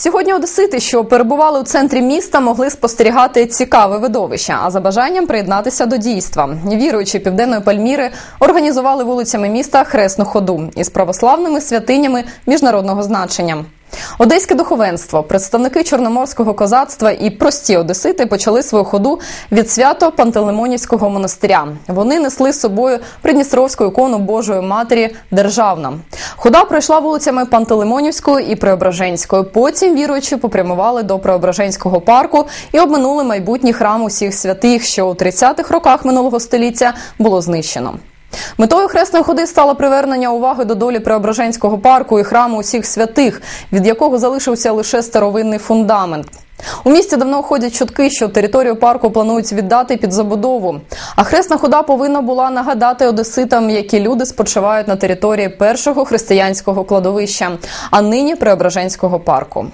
Сьогодні одесити, що перебували у центрі міста, могли спостерігати цікаве видовище, а за бажанням приєднатися до дійства. Віруючі південної Пальміри організували вулицями міста хресну ходу із православними святинями міжнародного значення. Одеське духовенство, представники чорноморського козацтва і прості одесити почали свою ходу від свято Пантелеймонівського монастиря. Вони несли з собою придністровську ікону Божої Матері Державна. Хода пройшла вулицями Пантелеймонівською і Преображенською. Потім віруючі попрямували до Преображенського парку і обминули майбутній храм усіх святих, що у 30-х роках минулого століття було знищено. Метою хресної ходи стало привернення уваги до долі Преображенського парку і храму усіх святих, від якого залишився лише старовинний фундамент. У місті давно ходять чутки, що територію парку планують віддати під забудову. А хресна хода повинна була нагадати одеситам, які люди спочивають на території першого християнського кладовища, а нині Преображенського парку.